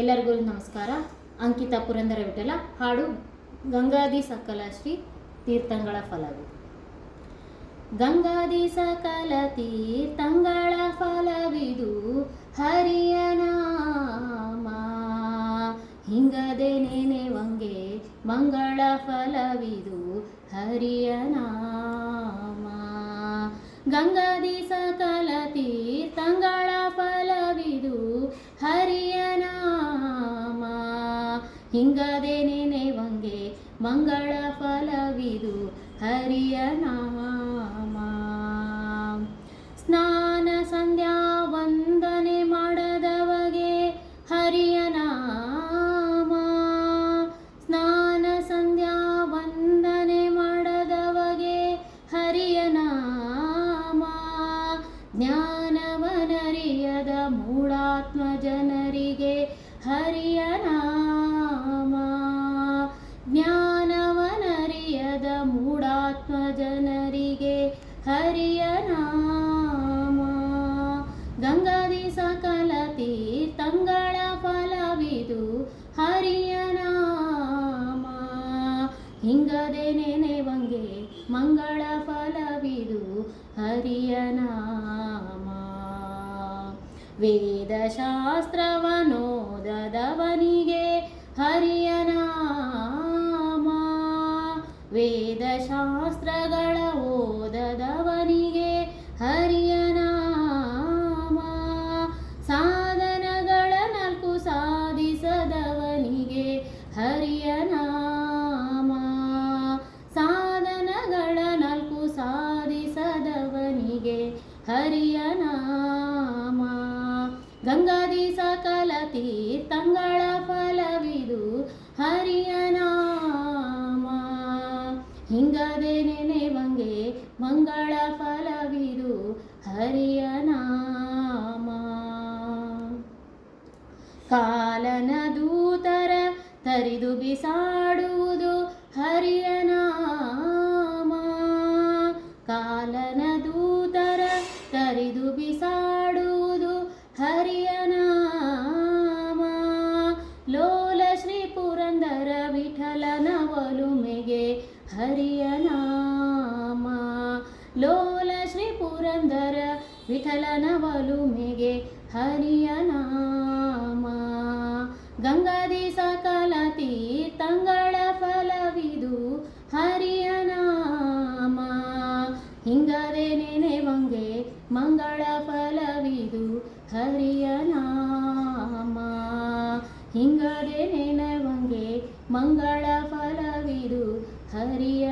ಎಲ್ಲರಿಗೂ ನಮಸ್ಕಾರ. ಅಂಕಿತಾ ಪುರಂದರ ವಿಠಲ, ಹಾಡು ಗಂಗಾದಿ ಸಕಲ ಶ್ರೀ ತೀರ್ಥಂಗಳ ಫಲವಿದು ಗಂಗಾದಿ ಸಕಲ ತೀರ್ಥಂಗಳ ಫಲವಿದು ಹರಿಯನಾಮ ಹಿಂಗದೆ ಹಿಂಗದೆ ನೆನೆವಂಗೆ ಮಂಗಳ ಫಲವಿದು ಹರಿಯನಾಮ ಗಂಗಾದಿ ಸಕಲ ತೀರ್ಥಂಗಳ ಫಲವಿದು ಹರಿಯ ಹಿಂಗದೆ ನೆನೆವಂಗೆ ಮಂಗಳ ಫಲವಿದು ಹರಿಯ ನಾಮ. ಸ್ನಾನ ಸಂಧ್ಯಾ ವಂದನೆ ಮಾಡದವಗೆ ಹರಿಯ ನಾಮ. ಸ್ನಾನ ಸಂಧ್ಯಾ ವಂದನೆ ಮಾಡದವಗೆ ಹರಿಯ ನಾಮ. ಜ್ಞಾನವನರಿಯದ ಮೂಢಾತ್ಮ ಜನರಿಗೆ ಹರಿಯ ನಾಮ. ಗಂಗಾದಿ ಸಕಲ ತೀರ್ಥಂಗಳ ಫಲವಿದು ಹರಿಯ ನಾಮ. ಹಿಂಗದೆ ನೆನೆವಂಗೆ ಮಂಗಳ ಫಲವಿದು ಹರಿಯ ನಾಮ. ವೇದಶಾಸ್ತ್ರವನೋದದವನಿಗೆ ಹರಿಯ ನಾಮ. ವೇದಶಾಸ್ತ್ರಗಳ ಹರಿಯ ನಾಮ. ಸಾಧನಗಳ ನಾಲ್ಕು ಸಾಧಿಸದವನಿಗೆ ಹರಿಯ ನಾಮ. ಗಂಗಾದಿ ಸಕಲ ತೀರ್ಥಂಗಳ ಫಲವಿದು ಹರಿಯ ನಾಮ. ಹಿಂಗದೆ ನೆನೆವಂಗೆ ಮಂಗಳ ಫಲವಿದು ಹರಿಯ ನಾಮ. ಕಾಲನದು ತರಿದು ಬಿಸಾಡುವುದು ಹರಿಯ ನಾಮ. ಕಾಲನ ದೂತರ ತರಿದು ಬಿಸಾಡುವುದು ಹರಿಯ ನಾಮ. ಲೋಲ ಶ್ರೀ ಪುರಂದರ ವಿಠಲನ ಒಲುಮೆಗೆ ಹರಿಯ ನಾಮ. ಲೋಲ ಶ್ರೀ ಪುರಂದರ ವಿಠಲನ ಒಲುಮೆಗೆ ಹರಿಯ ನಾಮ. ಗಂಗಾದಿ ಸಕಲ ತೀರ್ಥಂಗಳ ಫಲವಿದು ಹರಿಯನಾಮ ಹಿಂಗದೆ ನೆನೆವಂಗೆ ಮಂಗಳ ಫಲವಿದು ಹರಿಯನಾಮ ಹಿಂಗದೆ ನೆನೆವಂಗೆ ಮಂಗಳ ಫಲವಿದು ಹರಿಯ